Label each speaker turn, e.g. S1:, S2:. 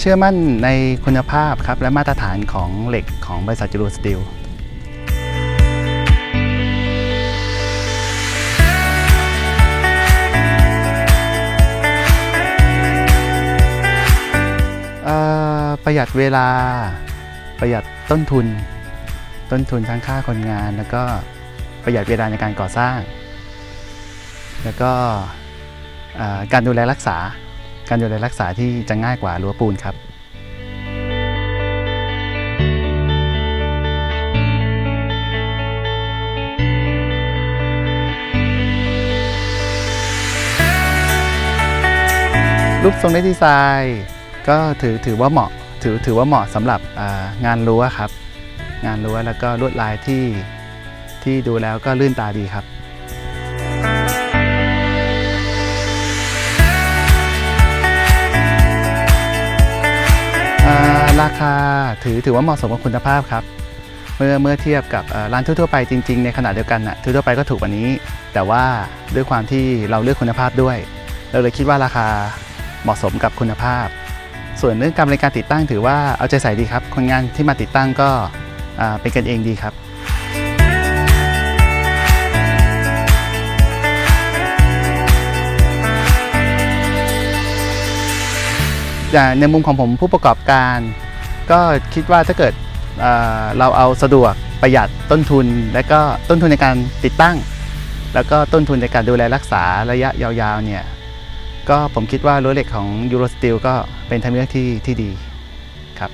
S1: เชื่อมั่นในคุณภาพครับและมาตรฐานของเหล็กของบริษัทจูรูสตีลประหยัดเวลาประหยัดต้นทุน ต้นทุนทั้งค่าคนงาน แล้วก็ประหยัดเวลาในการก่อสร้าง แล้วก็การดูแลรักษา การดูแลรักษาที่จะง่ายกว่ารั้วปูนครับรูปทรงและดีไซน์ก็ถือถือว่าเหมาะถือถือว่าเหมาะสำหรับางานรั้วครับ งานรั้วแล้วก็ลวดลายที่ที่ดูแล้วก็ลื่นตาดีครับ ราคาถือถือว่าเหมาะสมกับคุณภาพครับ เมื่อเมื่อเทียบกับร้านทั่วๆไปจริง ๆ ในขณะเดียวกันน่ะทั่วๆไปก็ถูกกว่านี้ แต่ว่าด้วยความที่เราเลือกคุณภาพด้วย เราเลยคิดว่าราคาเหมาะสมกับคุณภาพ ส่วนเรื่องการบริการติดตั้งถือว่าเอาใจใส่ดีครับ คนงานที่มาติดตั้งก็เป็นกันเองดีครับในมุมของผมผู้ประกอบการ ก็คิดว่าถ้าเกิดเเราเอาสะดวกประหยัดต้นทุน และก็ต้นทุนในการติดตั้ง แล้วก็ต้นทุนในการดูแลรักษาระยะยาวๆเนี่ยก็ผมคิดว่ารั้วเหล็กของยูโรสตีลก็เป็นทางเลือกที่ที่ดีครับ